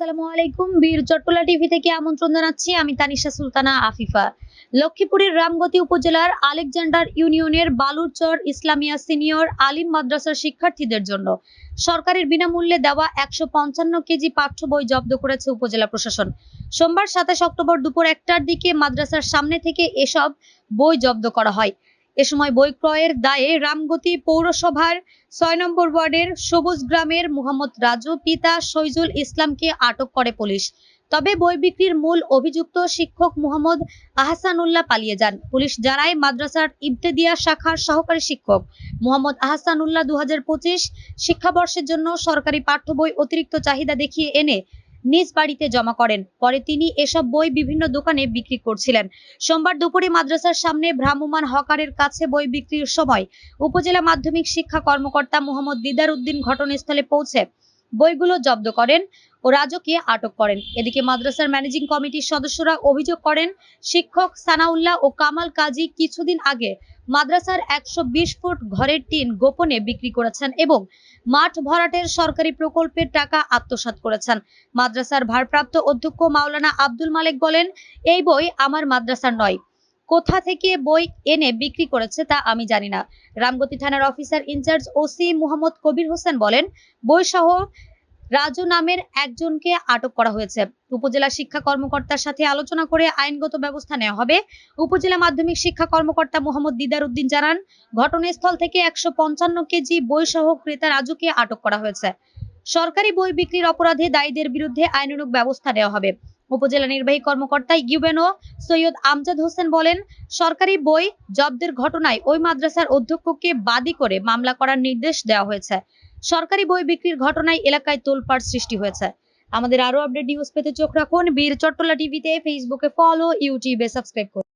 আসসালামু আলাইকুম। বীর চট্টলা টিভি থেকে আমন্ত্রণ জানাচ্ছি আমি তানিশা সুলতানা আফিফা। লক্ষ্মীপুরের রামগতি উপজেলার আলেকজান্ডার ইউনিয়নের বালুরচর ইসলামিয়া সিনিয়র আলিম মাদ্রাসার শিক্ষার্থীদের জন্য সরকারের বিনামূল্যে দেওয়া একশো পঞ্চান্ন কেজি পাঠ্য বই জব্দ করেছে উপজেলা প্রশাসন। সোমবার সাতাশ অক্টোবর দুপুর একটার দিকে মাদ্রাসার সামনে থেকে এসব বই জব্দ করা হয়। এ সময় বই ক্রয়ের দায়ে রামগতি পৌরসভার ছয় নম্বর ওয়ার্ডের সবুজ গ্রামের মোহাম্মদ রাজু পিতা শৈজুল ইসলামকে আটক করে পুলিশ। তবে বই বিক্রির মূল অভিযুক্ত শিক্ষক মোহাম্মদ আহসানুল্লাহ পালিয়ে যান। পুলিশ জানায়, মাদ্রাসার ইবতেদিয়া শাখার সহকারী শিক্ষক মোহাম্মদ আহসানুল্লাহ দু হাজার পঁচিশ শিক্ষাবর্ষের জন্য সরকারি পাঠ্য বই অতিরিক্ত চাহিদা দেখিয়ে এনে নিজ বাড়িতে জমা করেন। পরে তিনি এসব বই বিভিন্ন দোকানে বিক্রি করছিলেন। সোমবার দুপুরে মাদ্রাসার সামনে ভ্রাম্যমান হকারের কাছে বই বিক্রির সময় উপজেলা মাধ্যমিক শিক্ষা কর্মকর্তা মোহাম্মদ দিদার উদ্দিন ঘটনাস্থলে পৌঁছে বইগুলো জব্দ করেন ও রাজকে আটক করেন। এদিকে মাদ্রাসার ম্যানেজিং কমিটির সদস্যরা অভিযোগ করেন, শিক্ষক সানাউল্লাহ ও কামাল কাজী কিছুদিন আগে মাদ্রাসার একশো বিশ ফুট ঘরের টিন গোপনে বিক্রি করেছেন এবং মাঠ ভরাটের সরকারি প্রকল্পের টাকা আত্মসাৎ করেছেন। মাদ্রাসার ভারপ্রাপ্ত অধ্যক্ষ মাওলানা আব্দুল মালেক বলেন, এই বই আমার মাদ্রাসার নয়। কোথা থেকে বই এনে বিক্রি করেছে তা আমি জানি না। রামগতি থানার officer in charge OC Mohammad Kabir Hossain বলেন বই সহ রাজু নামের একজনকে আটক করা হয়েছে। উপজেলা শিক্ষা কর্মকর্তার সাথে আলোচনা করে আইনগত ব্যবস্থা নেওয়া হবে। উপজেলা মাধ্যমিক শিক্ষা কর্মকর্তা মোহাম্মদ দিদার উদ্দিন জানান, ঘটনাস্থল থেকে একশো পঞ্চান্ন কেজি বই সহ ক্রেতা রাজুকে আটক করা হয়েছে। সরকারি বই বিক্রির অপরাধে দায়ীদের বিরুদ্ধে আইনানুগ ব্যবস্থা নেওয়া হবে। উপজেলা নির্বাহী কর্মকর্তা ইউবেনো সৈয়দ আমজাদ হোসেন বলেন, সরকারি বই জব্দের ঘটনায় ওই মাদ্রাসার অধ্যক্ষকে বাদী করে মামলা করার নির্দেশ দেওয়া হয়েছে। সরকারি বই বিক্রির ঘটনায় এলাকায় তোলপাড় সৃষ্টি হয়েছে। আমাদের আরও আপডেট নিউজ পেতে চোখ রাখুন বীর চট্টলা টিভিতে, ফেসবুকে ফলো, ইউটিউবে সাবস্ক্রাইব করুন।